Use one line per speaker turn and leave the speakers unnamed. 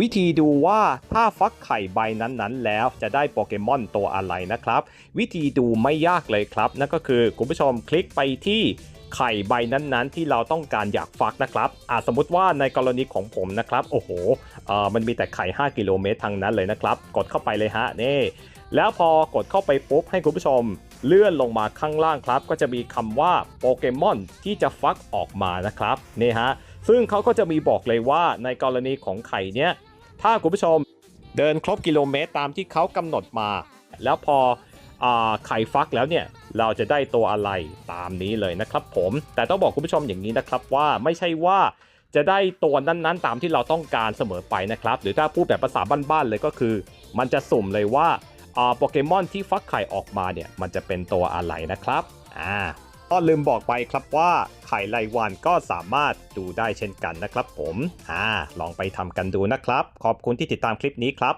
วิธีดูว่าถ้าฟักไข่ใบนั้นๆ แล้วจะได้โปเกมอนตัวอะไรนะครับ วิธีดูไม่ยากเลยครับ นั่นก็คือคุณผู้ชมคลิกไปที่ไข่ใบนั้นๆ ที่เราต้องการอยากฟักนะครับอ่าสมมติว่าในกรณีของผมนะครับ โอ้โหเออมันมีแต่ไข่ 5 กิโลเมตรทางนั้นเลยนะครับ กดเข้าไปเลยฮะนี่แล้วพอกดเข้าไปปุ๊บให้คุณผู้ชมเลื่อนลงมาข้างล่างครับ ก็จะมีคำว่าโปเกมอนที่จะฟักออกมานะครับนี่ฮะ ซึ่งเขาก็จะมีบอกเลยว่าในกรณีของไข่เนี้ยถ้าคุณผู้ชมเดินครบกิโลเมตรตามที่เขากำหนดมา แล้วพออไข่ฟักแล้วเนี่ยเราจะได้ตัวอะไรตามนี้เลยนะครับผม แต่ต้องบอกคุณผู้ชมอย่างนี้นะครับว่าไม่ใช่ว่าจะได้ตัวนั้นๆ ตามที่เราต้องการเสมอไปนะครับ หรือถ้าพูดแบบภาษาบ้านๆเลยก็คือ มันจะสุ่มเลยว่าโปเกมอนที่ฟักไข่ออกมาเนี่ยมันจะเป็นตัวอะไรนะครับอ่า ก็ลืมบอกไปครับว่าไข่รายวันก็สามารถดูได้เช่นกันนะครับผมอ่าลองไปทำกันดูนะครับ ขอบคุณที่ติดตามคลิปนี้ครับ